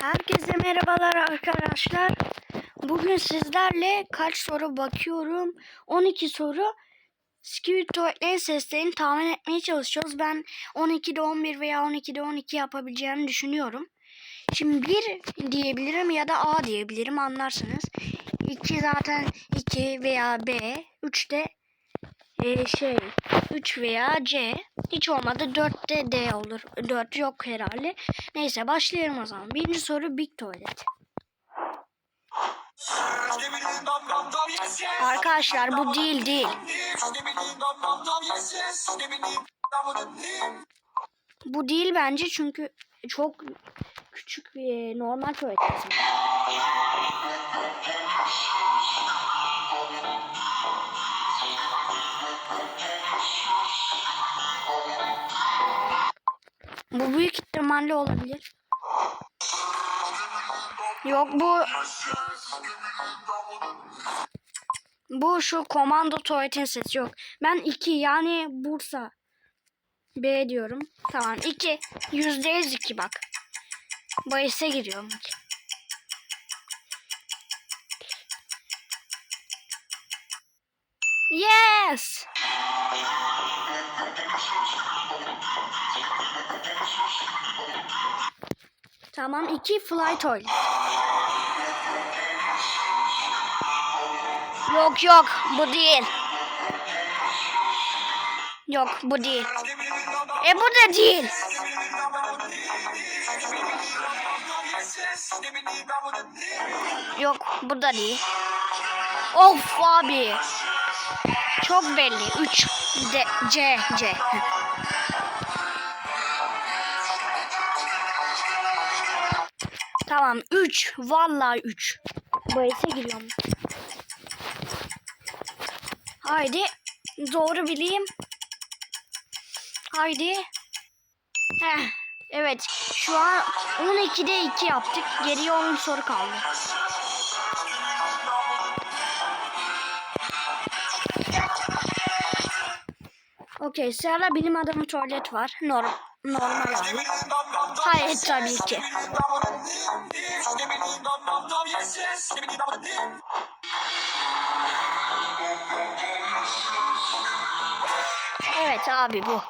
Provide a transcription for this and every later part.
Herkese merhabalar arkadaşlar. Bugün sizlerle kaç soru bakıyorum. 12 soru. Squid Tuvalet'lerin seslerini tahmin etmeye çalışıyoruz. Ben 12'de 11 veya 12'de 12 yapabileceğimi düşünüyorum. Şimdi 1 diyebilirim ya da A diyebilirim anlarsınız. 2 zaten 2 veya B. 3 de e, şey 3 veya C. Hiç olmadı 4 de D olur. 4 yok herhalde. Neyse başlayalım o zaman. Birinci soru Big Tuvalet. Arkadaşlar bu değil değil. Bu değil bence çünkü çok küçük bir normal tuvalet. Bu büyük ihtimalle olabilir. Yok bu bu şu komando tuvaletin sesi yok. Ben 2 yani Bursa B diyorum. Tamam 2. %100 2 bak. Bayise giriyorum. Yes. Tamam 2 fly toilet. Yok yok bu değil. Yok bu değil. E bu da değil. Yok bu da değil. Of abi. Çok belli. 3 D C C. Tamam 3. Vallahi 3. Bayise giriyorum. Haydi. Doğru bileyim. Haydi. Heh. Evet. Şu an 12'de 2 yaptık. Geriye 10 soru kaldı. Okey. Sırada bilim adamı tuvalet var. Norm normal abi. Hayır tabii ki. Evet abi bu.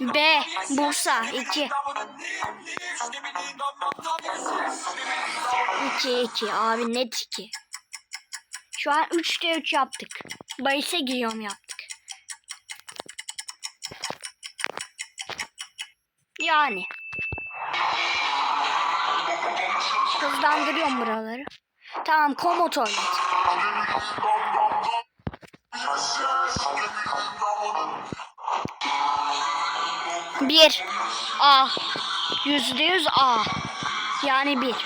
B. Bursa 2. 2 2 abi net 2. Şu an 3'te 3 yaptık. Bayise giriyorum yaptık. Yani. Hızlandırıyorum buraları. Tamam komo tuvalet. Bir. A. Yüzde yüz A. Yani bir.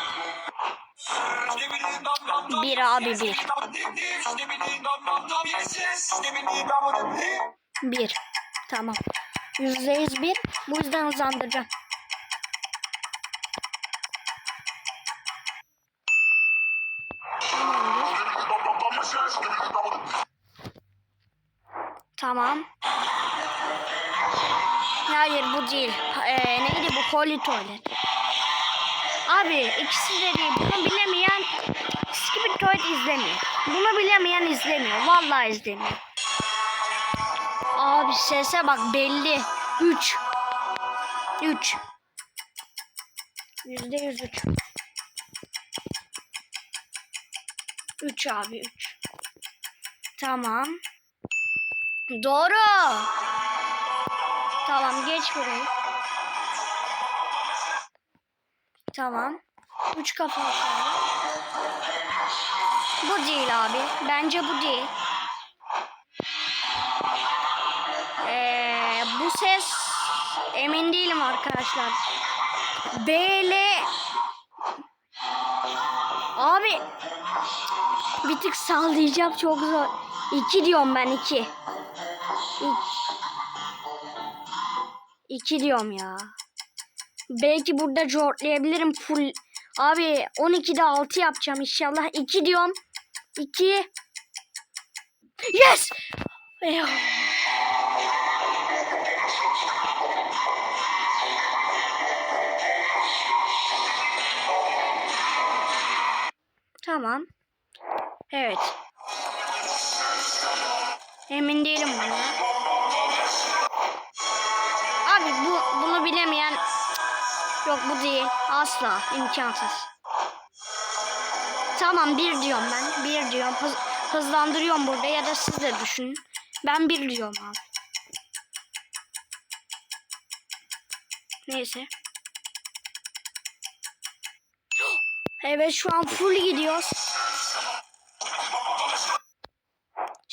Bir abi bir. Bir. Tamam. Yüzde yüz bir. Bu yüzden hızlandıracağım. Tamam. Hayır bu değil. Ee, neydi bu? Koli tuvalet. Abi ikisi de değil. Bunu bilemeyen Skibidi tuvalet izlemiyor. Bunu bilemeyen izlemiyor. Vallahi izlemiyor. Abi sese bak belli. 3. 3. Yüzde yüz üç. 3 abi 3. Tamam. Doğru. Tamam geç burayı. Tamam. Üç kafa. Bu değil abi. Bence bu değil. Ee, bu ses emin değilim arkadaşlar. B ile Abi bir tık sallayacağım çok zor. 2 diyorum ben 2. 2 diyorum ya. Belki burada jortlayabilirim full. Abi 12'de 6 yapacağım inşallah. 2 diyorum. 2. Yes! Eyvah. Tamam. Evet. Emin değilim bundan. Abi bu bunu bilemeyen yok bu değil. Asla imkansız. Tamam bir diyorum ben. Bir diyorum. Hız, hızlandırıyorum burada ya da siz de düşünün. Ben bir diyorum abi. Neyse. Evet şu an full gidiyoruz.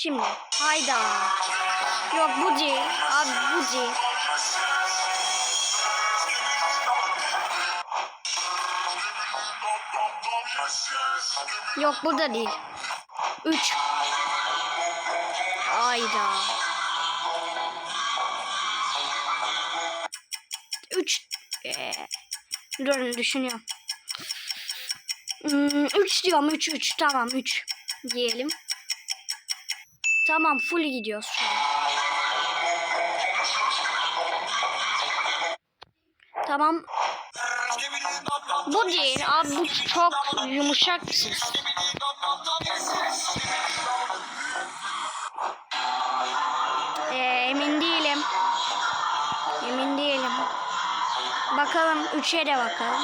Şimdi hayda. Yok bu değil. Abi bu değil. Yok burada değil. 3. Hayda. 3. Ee, durun düşünüyorum. 3 diyorum 3 3 tamam 3 diyelim. Tamam full gidiyoruz. Tamam. Bu değil abi bu çok yumuşak ses. Ee, emin değilim. Emin değilim. Bakalım 3'e de bakalım.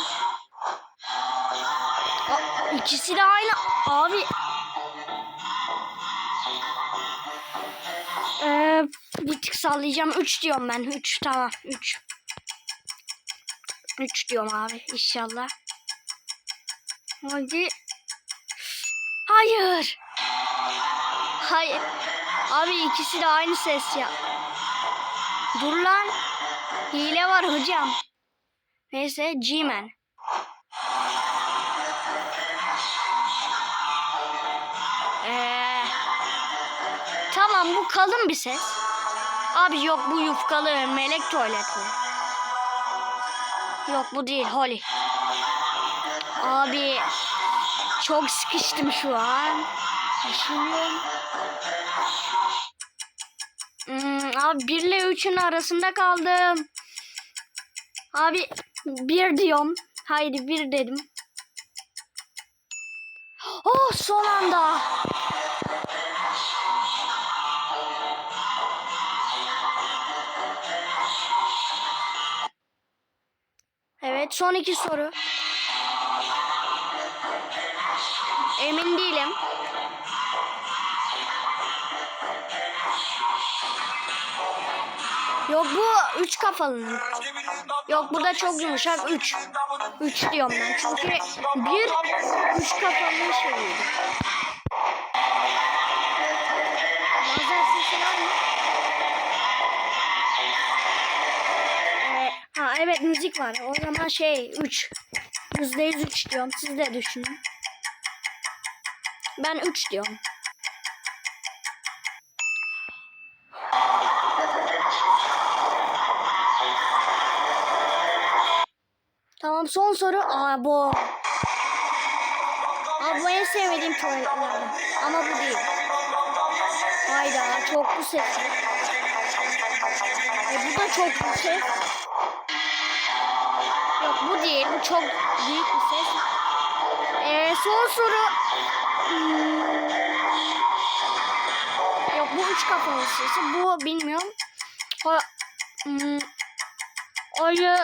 Aa, ikisi de aynı. Abi. Ee, bir tık sallayacağım. 3 diyorum ben. 3 tamam. 3. 3 diyorum abi inşallah. Hadi. Hayır. Hayır. Abi ikisi de aynı ses ya. Dur lan. Hile var hocam. Neyse G-Man. Bu kalın bir ses. Abi yok bu yufkalı melek tuvalet bu. Yok bu değil Holly. Abi çok sıkıştım şu an. Düşünüyorum. Hmm, abi 1 ile 3'ün arasında kaldım. Abi 1 diyorum. Haydi 1 dedim. Oh son anda. Evet son iki soru. Emin değilim. Yok bu üç kafalının. Yok bu da çok yumuşak üç. Üç diyorum ben. Çünkü bir üç kafalının şeyiydi. Evet müzik var. O zaman şey 3. Yüzde yüz üç diyorum. Siz de düşünün. Ben 3 diyorum. Tamam son soru. Aa bu. Bu en sevmediğim tuvaletlerden. Ama bu değil. Hayda çok bu ses. E, bu da çok yüksek. Yok çok büyük bir ses. E, son soru. Hmm. Yok bu üç kafalı sesi. Bu bilmiyorum. Ha, hmm. Hayır.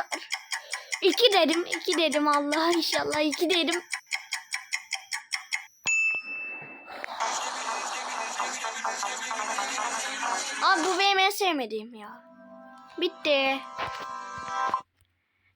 İki dedim. iki dedim Allah inşallah iki dedim. Abi bu benim en sevmediğim ya. Bitti.